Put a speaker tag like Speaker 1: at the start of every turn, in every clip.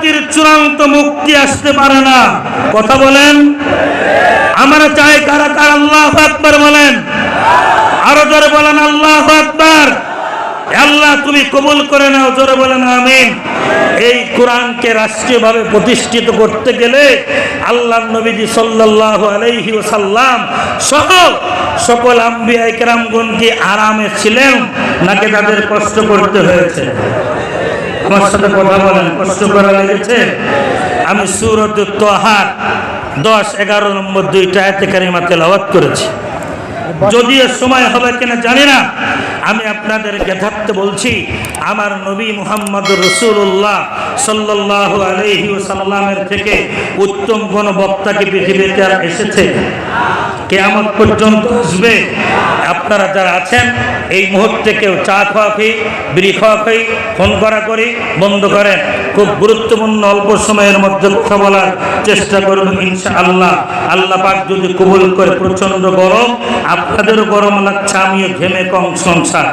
Speaker 1: জাতির চূড়ান্ত মুক্তি আসতে পারে না। কথা বলেন? আমরা চাই কারা কারা আল্লাহ আকবার বলেন। আরও জোরে বলেন, আল্লাহ আকবার। আল্লাহ তুমি কবুল করে নাও, জোরে বলেন, আমিন। এই কোরআনকে রাষ্ট্রীয়ভাবে প্রতিষ্ঠিত করতে গেলে আল্লাহ নবীজি সাল্লাল্লাহু আলাইহি ওয়াসাল্লাম সহ সকল আম্বিয়া একরামগণ কি আরামে ছিলেন নাকি তাদের কষ্ট করতে হয়েছে? আমার সাথে কথা বলেন, কষ্ট করা লেগেছে আমি সুরত তোহার দশ এগারো নম্বর দুইটা আয়াতে কারিমা তেলাওয়াত করেছি। যদিও সময় হবে কিনা জানি না, আমি আপনাদেরকে থাকতে বলছি, আমার নবী মুহাম্মদ রসুল্লাহ সাল্লাহ আলহি সাল্লামের থেকে উত্তম কোন বক্তা কি পৃথিবীতে আর এসেছে? কেয়ামত পর্যন্ত আসবে। আপনারা যারা আছেন, এই মুহূর্তে কেউ চা খাওয়া খাই বিড়ি খাওয়া খাই ফোন করা করি বন্ধ করেন। খুব গুরুত্বপূর্ণ অল্প সময়ের মধ্যে কথা বলার চেষ্টা করুন ইনশা আল্লাহ আল্লাহ পাক যদি কবুল করে প্রচণ্ড গরম, আপনাদেরও গরম লাগছে, আমিও ঘেমে কম সংসার।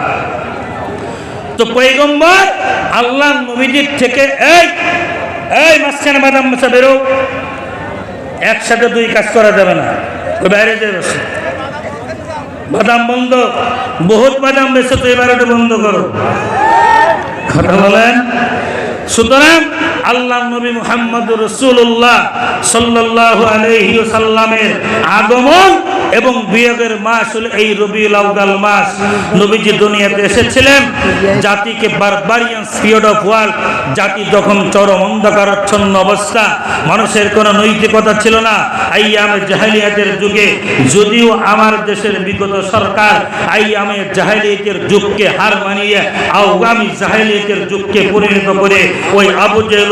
Speaker 1: তো পৈগম্বর আল্লাহ নবীজির থেকে এই এই মাঝখানে বাদাম বেরো। একসাথে দুই কাজ করা যাবে না। বাইরে বসে। বাদাম বন্ধ বহুত বাদাম বেছে তো এবার বন্ধ করো। কথা বলেন? সুতরাং আল্লাহ নবী মুহাম্মদ রসুল্লাহ সাল্লাহ আলহি সাল্লামের আগমন এবং বিয়োগের মাস হল এই রবিউল আউগাল মাস। নবীজি দুনিয়াতে এসেছিলেন, জাতিকে বারবারিয়ান পিরিয়ড অফ ওয়ার্ল্ড জাতি যখন চরম অন্ধকারাচ্ছন্ন অবস্থা, মানুষের কোনো নৈতিকতা ছিল না। আইয়ামের জাহেলিয়াতের যুগে, যদিও আমার দেশের বিগত সরকার আইয়ামের জাহেলিয়াতের যুগকে হার মানিয়ে আওগামী জাহেলিয়াতের যুগকে পরিণত করে ওই আবু জেল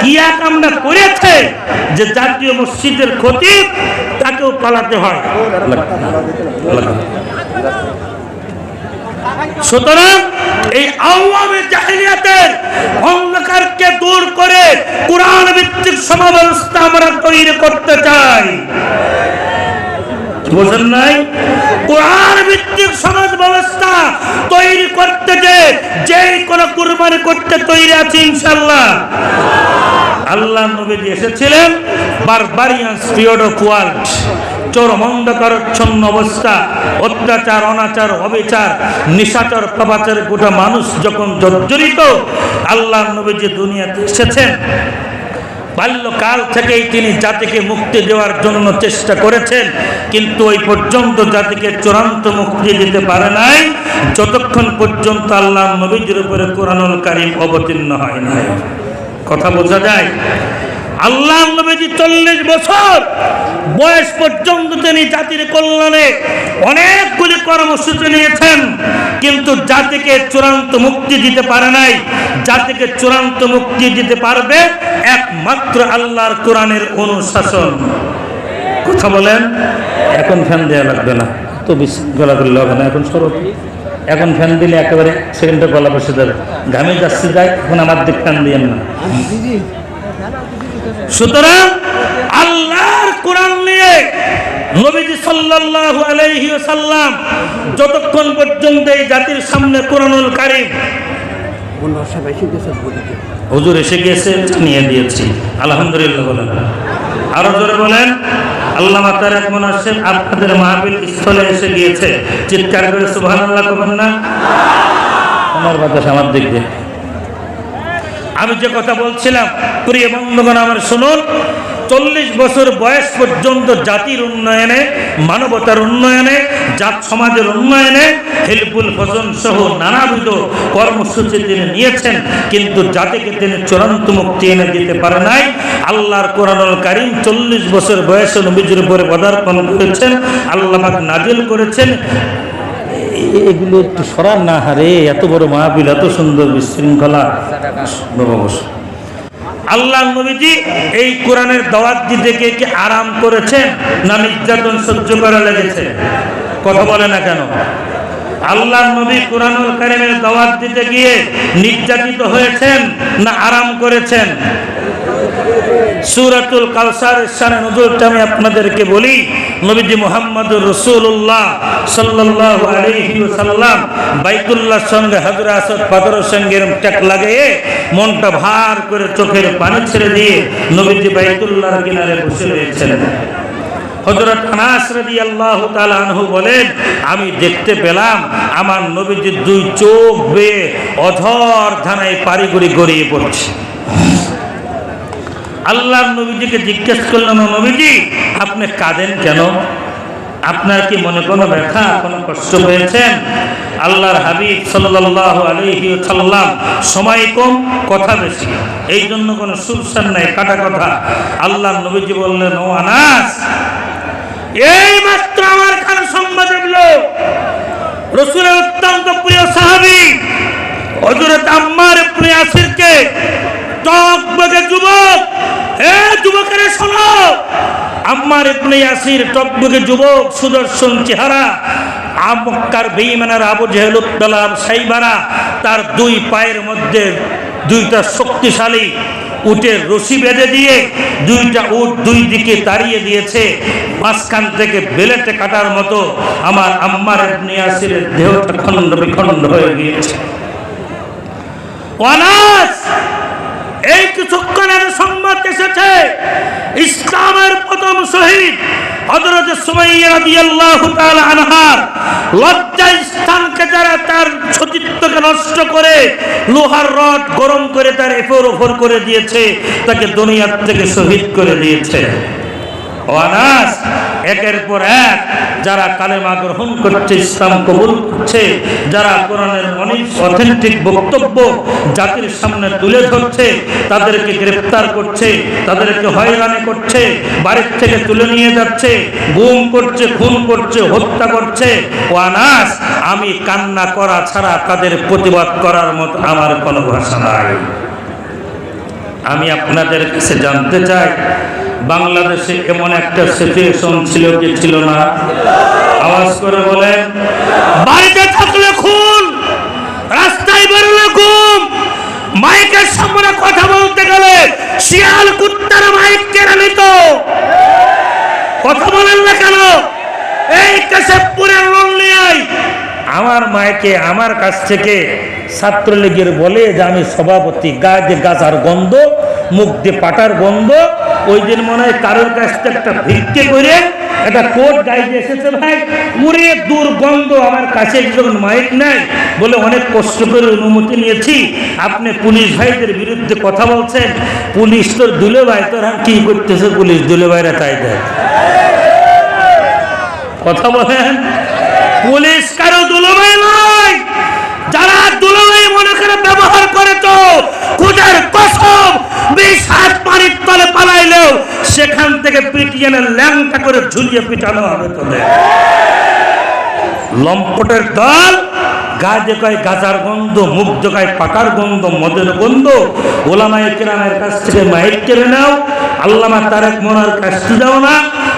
Speaker 1: কি এক আমরা করেছে যে জাতীয় মসজিদের খতিব তাকেও পালাতে হয়। সুতরাং এই অন্ধকারকে দূর করে কোরআন ভিত্তিক আমরা তৈরি করতে চাই। বোঝেন নাই? কোরআন ভিত্তিক সমাজ ব্যবস্থা তৈরি করতে যে যেই কোন কুরবানি করতে তৈরি আছে ইনশাল্লাহ আল্লাহ নবী এসেছিলেন, বারবারিয়ান পিরিয়ড অফ ওয়ার্ল্ড। চরম অন্ধকারচ্ছন্ন অবস্থা, অত্যাচার, অনাচার, অবিচার, নিশাচর প্রবাচার গোটা মানুষ যখন জর্জরিত, আল্লাহ নবী যে দুনিয়াতে এসেছেন। বাল্যকাল থেকেই তিনি জাতিকে মুক্তি দেওয়ার জন্য চেষ্টা করেছেন, কিন্তু ওই পর্যন্ত জাতিকে চূড়ান্ত মুক্তি দিতে পারে নাই। যতক্ষণ পর্যন্ত আল্লাহ নবীজির উপরে কোরআনুল কারিম অবতীর্ণ হয় নাই। কথা বোঝা যায়? আল্লাহ নবীজি চল্লিশ বছর বয়স পর্যন্ত তিনি জাতির কল্যাণে অনেকগুলি কর্মসূচি নিয়েছেন, কিন্তু জাতিকে চূড়ান্ত মুক্তি দিতে পারে নাই। জাতিকে চূড়ান্ত মুক্তি দিতে পারবে একমাত্র আল্লাহর কোরআনের অনুশাসন। কথা বলেন, এখন ফ্যান দেওয়া লাগবে না। তো বেশি গলা করলে হবে না এখন সরব। এখন ফ্যান দিলে একেবারে সেকেন্ডে গলা বসে যাবে। ঘামে যাচ্ছে, যাই, এখন আমার দিক ফ্যান দিয়ে না। সুতরাং আল্লাহর কোরআন নিয়ে নবীজি সাল্লাল্লাহু আলাইহি ওয়াসাল্লাম যতক্ষণ পর্যন্ত এই জাতির সামনে কোরআনুল কারীম হুজুর এসে গিয়েছে নিয়ে দিয়েছি। আলহামদুলিল্লাহ বলেন। আরও জোরে বলেন। আল্লাহ মাতার এক আসছেন আপনাদের মাহবিল স্থলে এসে গিয়েছে। চিৎকার করে সুবহানাল্লাহ করবেন না। আমার বাতাস আমার দিক দিয়ে। আমি যে কথা বলছিলাম, প্রিয় বন্ধুগণ, আমার শুনুন। চল্লিশ বছর বয়স পর্যন্ত জাতির উন্নয়নে, মানবতার উন্নয়নে জাত সমাজের উন্নয়নে হেল্পফুল ফসন সহ নানাবিধ কর্মসূচি তিনি নিয়েছেন, কিন্তু জাতিকে তিনি চূড়ান্ত মুক্তি এনে দিতে পারে নাই। আল্লাহর কোরআনুল কারিম চল্লিশ বছর বয়সে নবীজির উপরে পদার্পণ করেছেন আল্লাহ নাজিল করেছেন। এগুলো একটু সরান না, হারে, এত বড় মাহবিল এত সুন্দর বিশৃঙ্খলা। আল্লাহ নবীজি এই কোরআনের দাওয়াত দিতে গিয়ে কি আরাম করেছেন না নির্যাতন সহ্য করা লেগেছে? কথা বলে না কেন? আল্লাহ নবী কোরআনুল কারিমের দাওয়াত দিতে গিয়ে নির্যাতিত হয়েছেন না আরাম করেছেন? সুরাতুল কাউসার শানে নজরুলটা আমি আপনাদেরকে বলি, নবীজি মোহাম্মদুর রসুল্লাহ সাল্লাল্লাহু আলাইহি ওয়াসাল্লাম বাইতুল্লাহর সঙ্গে হযরত আসাদ পাথরের সঙ্গে এরকম টাক লাগিয়ে মনটা ভার করে চোখের পানি ছেড়ে দিয়ে নবীজি বাইতুল্লাহর কিনারে বসে রয়েছেন। হযরত আনাস রাদিয়াল্লাহু তাআলা আনহু বলেন, আমি দেখতে পেলাম আমার নবীজির দুই চোখ বেয়ে অধর ধানায় পারি গড়িয়ে পড়ছে। আল্লাহ নবীজিকে জিজ্ঞেস করলাম নবীজি, আপনি কাঁদেন কেন? আপনার কি মনে কোনো ব্যথা, কোনো কষ্ট হয়েছেন আল্লাহর হাবিব সাল্লাল্লাহু আলাইহি সাল্লাম সময় কম, কথা বেশি। এই জন্য কোনো সুরসান নাই, কাটা কথা। আল্লাহ নবীজি বললেন, ও আনাস এই মাত্র আমার খান সংবাদ এলো রসুলের অত্যন্ত প্রিয় সাহাবি হজরত আম্মার প্রিয় আসিরকে টকবগে যুবক, হে যুবকেরা শোনো, আম্মার ইবনে ইয়াসির টকবগে যুবক, সুদর্শন চেহারা, আমক্কার বেঈমানের আবু জেহেল উত্তলাব সাইবারা, তার দুই পায়ের মধ্যে দুইটা শক্তিশালী উটের রশি বেঁধে দিয়ে দুইটা উট দুই দিকে তাড়িয়ে দিয়েছে। মাঝখান থেকে বেলেটে কাটার মতো আমার আম্মার নিয়াসির দেহটা খণ্ড বিখণ্ড হয়ে গিয়েছে। এই কিছুক্ষণের সংবাদ এসেছে, ইসলামের প্রথম শহীদ হযরত সুমাইয়া রাদিয়াল্লাহু তাআলা আনহার লজ্জা স্থানকে যারা তার সতীত্বকে নষ্ট করে লোহার রড গরম করে তার এফর ওফর করে দিয়েছে, তাকে দুনিয়ার থেকে শহীদ করে দিয়েছে। অনাস একের পর এক যারা কালেমা গ্রহণ করছে, ইসলাম কবুল করছে, যারা কোরআনের অনেক অথেন্টিক বক্তব্য জাতির সামনে তুলে ধরছে, তাদেরকে গ্রেফতার করছে, তাদেরকে হয়রানি করছে, বাড়ির থেকে তুলে নিয়ে যাচ্ছে, গুম করছে, খুন করছে, হত্যা করছে। ওয়ানাস, আমি কান্না করা ছাড়া তাদের প্রতিবাদ করার মতো আমার কোনো ভাষা নাই। আমি আপনাদের কাছে জানতে চাই বাংলাদেশে এমন একটা সিচুয়েশন ছিল কি ছিল না? আওয়াজ করে বলেন, বাড়িতে থাকলে খুন, রাস্তায় বেরোলে ঘুম, মাইকের সামনে কথা বলতে গেলে শিয়াল কুত্তার মাইক কেড়ে নিত। কথা বলেন না কেন? এই কেশবপুরের লল্লিয়ায় আমার মাইকে, আমার কাছ থেকে ছাত্রলীগের বলে যে আমি সভাপতি, গা দিয়ে গাছার গন্ধ, মুখ দিয়ে পাটার গন্ধ, ওই দিন মনে হয় কারোর কাছ থেকে একটা ভিক্ষে করে একটা কোট গায়ে দিয়ে এসেছে, ভাই উড়ে দুর্গন্ধ আমার কাছে যখন মাইক নাই। বলে অনেক কষ্ট করে অনুমতি নিয়েছি। আপনি পুলিশ ভাইদের বিরুদ্ধে কথা বলছেন, পুলিশ তোর দুলে ভাই, তোর আর কি করতেছে পুলিশ? দুলে ভাইরা তাই দেয়। কথা বলেন? পুলিশ কারও দুলভাই ভাই যারা দুলভাই মনে করে ব্যবহার করে তো খুদের কসম হাত পানির তলে পালাইলেও সেখান থেকে পিটিয়ে ল্যাংটা করে ঝুলিয়ে পিটানো হবে তোদের। লম্পটের দল গায়ে কয় গাজার গন্ধ মুখ জোগায় পাকার গন্ধ, মদের গন্ধ, ওলামায় কেরামের কাছ থেকে মাইক কেড়ে নাও, আল্লামা তারেক মোনার কাছে দাও না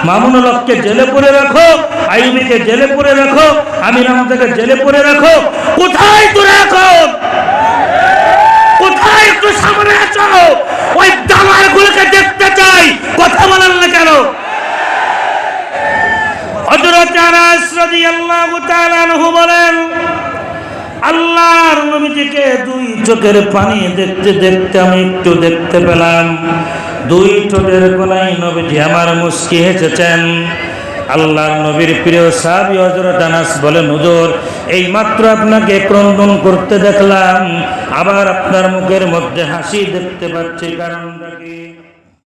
Speaker 1: মামুনুল হককে জেলে পড়ে রাখো আইবিকে জেলে পড়ে রাখো, আমির আহমদকে জেলে পড়ে রাখো, কোথায় তোরা এখন কোথায় একটু সামনে আছো ওই দামার গুলোকে দেখতে চাই কথা বলেন না কেন হযরত আনাস রাদিয়াল্লাহু তাআলা আনহু বলেন আল্লাহর নবীজিকে দুই চোখের পানি দেখতে দেখতে আমি একটু দেখতে পেলাম। দুই ঠোঁটের কোনায় নবীজি আমার মুস্কি হেসেছেন। আল্লাহ নবীর প্রিয় সাবি হজরত আনাস বলেন, হুজুর এই মাত্র আপনাকে ক্রন্দন করতে দেখলাম, আবার আপনার মুখের মধ্যে হাসি দেখতে পাচ্ছি, কারণটা কি?